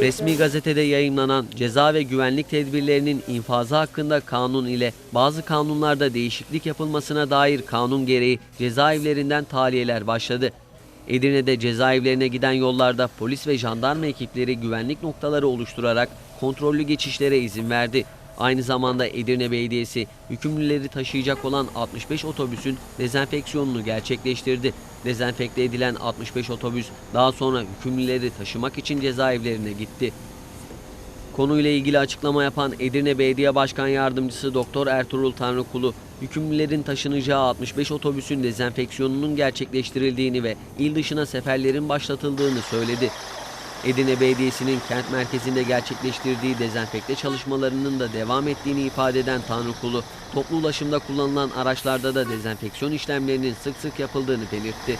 Resmi gazetede yayımlanan ceza ve güvenlik tedbirlerinin infazı hakkında kanun ile bazı kanunlarda değişiklik yapılmasına dair kanun gereği cezaevlerinden tahliyeler başladı. Edirne'de cezaevlerine giden yollarda polis ve jandarma ekipleri güvenlik noktaları oluşturarak kontrollü geçişlere izin verdi. Aynı zamanda Edirne Belediyesi hükümlüleri taşıyacak olan 65 otobüsün dezenfeksiyonunu gerçekleştirdi. Dezenfekte edilen 65 otobüs daha sonra hükümlüleri taşımak için cezaevlerine gitti. Konuyla ilgili açıklama yapan Edirne Belediye Başkan Yardımcısı Doktor Ertuğrul Tanrıkulu, hükümlülerin taşınacağı 65 otobüsün dezenfeksiyonunun gerçekleştirildiğini ve il dışına seferlerin başlatıldığını söyledi. Edirne Belediyesi'nin kent merkezinde gerçekleştirdiği dezenfekte çalışmalarının da devam ettiğini ifade eden Tanrıkulu, toplu ulaşımda kullanılan araçlarda da dezenfeksiyon işlemlerinin sık sık yapıldığını belirtti.